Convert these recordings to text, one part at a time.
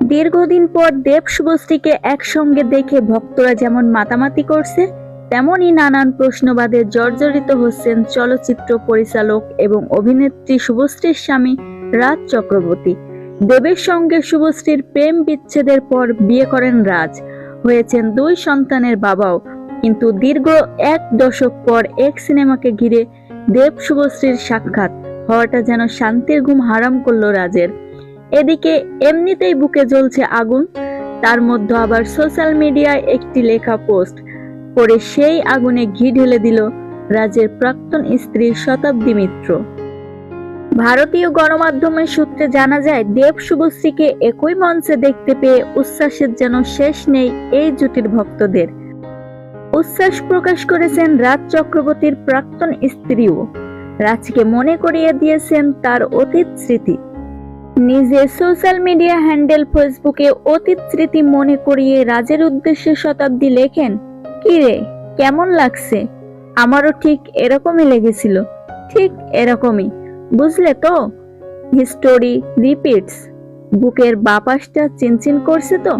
দীর্ঘদিন পর দেব শুভশ্রীকে একসঙ্গে দেখে ভক্তরা যেমন মাতামাতি করছে, তেমনই নানান প্রশ্নবাদে জর্জরিত হচ্ছেন চলচ্চিত্র পরিচালক এবং অভিনেত্রী শুভশ্রীর স্বামী রাজ চক্রবর্তী। দেবের সঙ্গে শুভশ্রীর প্রেম বিচ্ছেদের পর বিয়ে করেন রাজ। হয়েছেন দুই সন্তানের বাবাও। কিন্তু দীর্ঘ এক দশক পর এক সিনেমাকে ঘিরে দেব শুভশ্রীর সাক্ষাৎ। হওয়াটা যেন শান্তির ঘুম হারাম করল রাজের। এদিকে এমনিতেই বুকে জ্বলছে আগুন। তার মধ্যে আবার সোশ্যাল মিডিয়ায় একটি লেখা পোস্ট করে সেই আগুনে ঘি ঢেলে দিল রাজের প্রাক্তন স্ত্রী শতাব্দী মিত্র। ভারতীয় গণমাধ্যমের সূত্রে জানা যায়, দেব শুভশ্রীকে একই মঞ্চে দেখতে পেয়ে উচ্ছ্বাসের যেন শেষ নেই এই জুটির ভক্তদের। উচ্ছ্বাস প্রকাশ করেছেন রাজ চক্রবর্তীর প্রাক্তন স্ত্রীও। রাজকে মনে করিয়ে দিয়েছেন তার অতীত স্মৃতি। নিজে সোশ্যাল মিডিয়া হ্যান্ডেল ফেসবুকে অতীত স্মৃতি মনে করিয়ে রাজের উদ্দেশ্যে শতাব্দী লেখেন, কি রে, কেমন লাগছে? আমারও ঠিক এরকমই লেগেছিল, ঠিক এরকমই, বুঝলে তো? হিস্টোরি রিপিটস বুকের বাপাসটা চিনচিন করছে তো?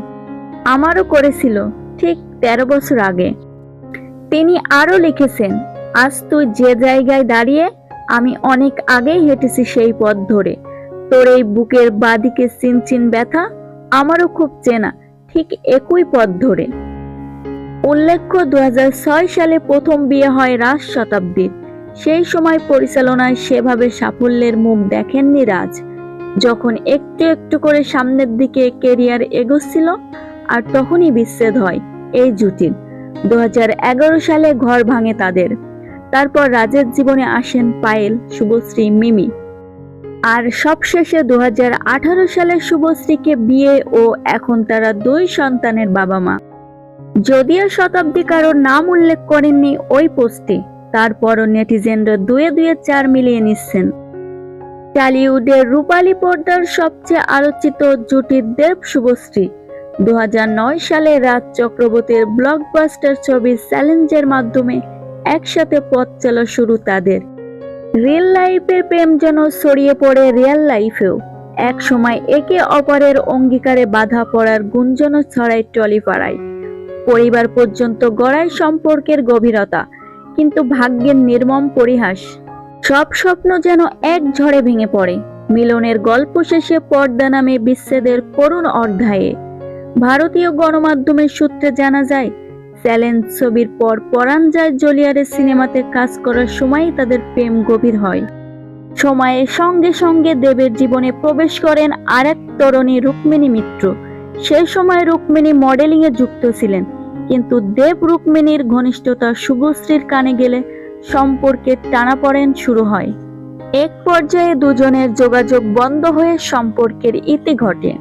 আমারও করেছিল, ঠিক তেরো বছর আগে। তিনি আরও লিখেছেন, আজ তুই যে জায়গায় দাঁড়িয়ে আমি অনেক আগেই হেঁটেছি সেই পথ ধরে তোর এই বুকের বাদিকে চিনচিন ব্যথা আমারও খুব চেনা, ঠিক একই পথ ধরে। উল্লেখ্য দু হাজার ছয় সালে প্রথম বিয়ে হয় রাজ শতাব্দীর। সেই সময় পরিচালনায় সেভাবে সাফল্যের মুখ দেখেননি রাজ। যখন একটু একটু করে সামনের দিকে কেরিয়ার এগোচ্ছিল, আর তখনই বিচ্ছেদ হয় এই জুটির। দু হাজার এগারো সালে ঘর ভাঙে তাদের। তারপর রাজের জীবনে আসেন পায়েল, শুভশ্রী, মিমি। আর সবশেষে দু হাজার আঠারো সালে শুভশ্রীকে বিয়ে ও এখন তারা দুই সন্তানের বাবা মা। যদিও শতাব্দী কারোর নাম উল্লেখ করেননি ওই পোস্টে তারপরও নেটিজেনরা দুয়ে দুয়ে চার মিলিয়ে নিচ্ছেন। টলিউডের রূপালী পর্দার সবচেয়ে আলোচিত জুটি দেব শুভশ্রী দু হাজার নয় সালে রাজ চক্রবর্তীর ব্লকবাস্টার ছবি চ্যালেঞ্জের মাধ্যমে একসাথে পথ চলা শুরু তাদের। রিয়েল লাইফের প্রেম যেন ছড়িয়ে পড়ে রিয়েল লাইফেও এক সময় একে অপরের অঙ্গীকারে বাধা পড়ার গুঞ্জন ছড়ায় টলিপাড়ায়। পরিবার পর্যন্ত গড়ায় সম্পর্কের গভীরতা, কিন্তু ভাগ্যের নির্মম পরিহাস। সব স্বপ্ন যেন এক ঝড়ে ভেঙে পড়ে। মিলনের গল্প শেষে পর্দা নামে বিচ্ছেদের করুণ অধ্যায়ে। ভারতীয় গণমাধ্যমের সূত্রে জানা যায় চ্যালেঞ্জ ছবির পর পরাণ যায় জলিয়ারের সিনেমাতে কাজ করার সময়ই তাদের প্রেম গভীর হয়। সময়ের সঙ্গে সঙ্গে দেবের জীবনে প্রবেশ করেন আর এক তরুণী রুক্মিণী মিত্র। সেই সময় রুক্মিণী মডেলিং এ যুক্ত ছিলেন, কিন্তু দেব রুক্মিণীর ঘনিষ্ঠতা শুভশ্রীর কানে গেলে সম্পর্কের টানাপড়েন শুরু হয়। এক পর্যায়ে দুজনের যোগাযোগ বন্ধ হয়ে সম্পর্কের ইতি ঘটে।